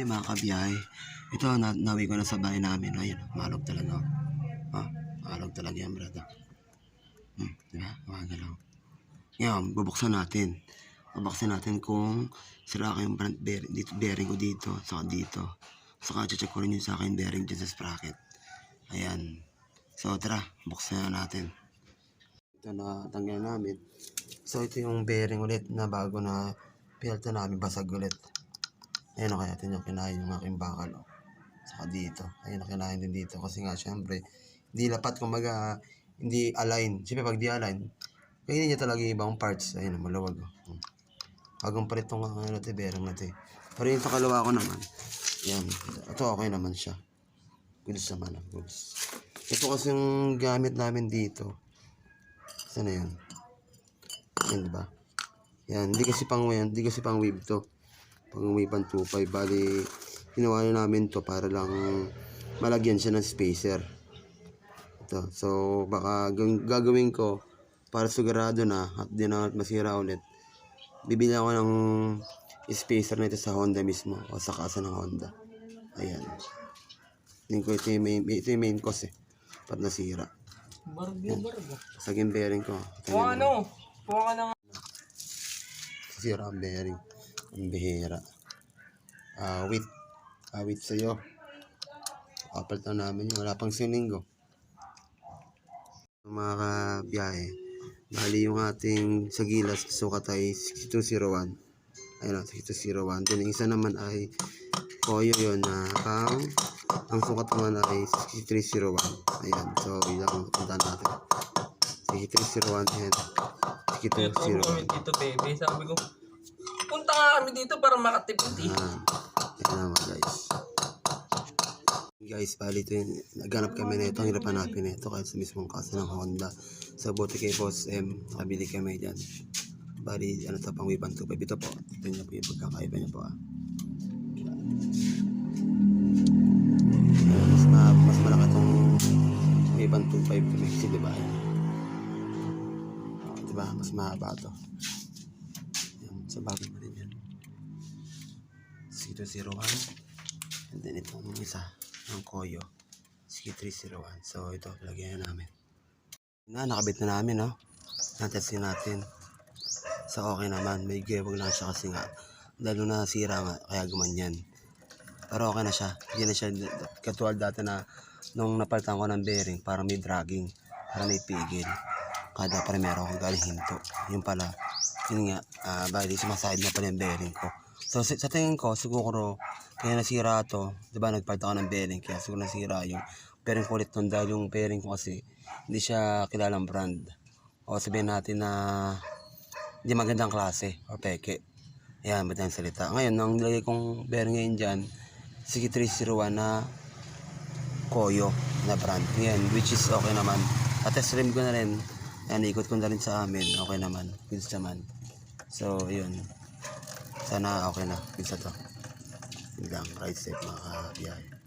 yung mga kabiyahe. Ito, na nawi ko na sa bahay namin. Ayun, malog talaga. Oh, malog talaga yan, brother. Hmm, di ba? Magalaw. Ngayon, bubuksan natin. Bubuksan natin kung sira ko yung front bearing, dito, bearing ko dito, saka dito. Saka check ko rin yung sa akin bearing dyan sa sprocket. Ayan. So, tara, buksan na natin. Ito na tanggal namin. So, ito yung bearing ulit na bago na pinalta namin, basag ulit. Ayun o, kaya yung kinain yung aking bakal. O. Saka dito. Ayun o, kinain din dito. Kasi nga, syempre, hindi lapat, kumbaga, hindi align. Siyempre, pag di align, kainin niya talaga yung ibang parts. Ayun o, maluwag o. Hmm. Bagong palit tong ano natin, bearing natin. Pero yung kalawa ko naman, yan. Ito okay naman siya. Goods naman, ah, goods. Ito kasi yung gamit namin dito. Saan na yan? Yan, di ba? Yan, hindi kasi pang yan, hindi kasi pang wave to. Pang ang 2.5, bali, ginawa na namin to para lang malagyan siya ng spacer. Ito, so baka gawin- gagawin ko para sigurado na at di na masira ulit. Bibili ako ng spacer nito sa Honda mismo o sa kasa ng Honda. Ayan. Tingin ko ito yung main, ito yung main cause eh. Ba't nasira? Bargo, bargo. Saging bearing ko. Yung- ano, kung ka na Sira ang bearing. Ang bihira. Ah, wait. Ah, sa'yo. Kapalit na namin yun. Wala pang sininggo. Mga kabiyahe. Bali yung ating sa gilas sukat ay 6201. Ayun o, 6201. Then isa naman ay koyo yun na ang ang sukat naman ay 6301. Ayan. So, yun ang puntahan natin. 6301 and Kaya po 6201. kami dito, baby. Sabi ko, punta nga kami dito para makatipid eh. Ayan. Ayan naman guys. Guys, bali ito yung naghanap kami na ito. Ang hirap hanapin na ito kahit sa mismong kasa ng Honda. Sa buti kay Boss M, nakabili kami dyan. Bali, ano to, pang Wipan 2.5. Ito po. Ito niyo po yung pagkakaiba niya po ah. Mas, ma mas malaki itong Wipan 2.5 kami kasi diba? Ayan. Oh, diba? Mas mahaba to. Ayan, sa bago yan. 0201 and then itong isa ng Koyo CK301 so ito lagyan na namin. Na nakabit na namin no? Natestin natin. So okay naman. May gewag lang siya kasi nga lalo na sira nga kaya gumanyan. Pero okay na siya. Hindi na siya katulad dati na nung napalitan ko ng bearing para may dragging para may pigil. Kada primero ko galing hinto. Yung pala. Yun nga ah bali sumaside na pala yung bearing ko So sa, sa tingin ko siguro kaya nasira to, 'di ba nagpart ako ng bearing kaya siguro nasira yung bearing ko ulit nun dahil yung bearing ko kasi hindi siya kilalang brand. O sabihin natin na hindi magandang klase o peke. Ayan, ba't yung salita. Ngayon, ang nilagay kong bearing ngayon dyan, sige 301 na Koyo na brand. Ngayon, which is okay naman. At test rim ko na rin. Ayan, ikot ko na rin sa amin. Okay naman. Goods naman. So, yun. Sana okay na. Isa to. Yun lang. Ride safe mga kabiyahe.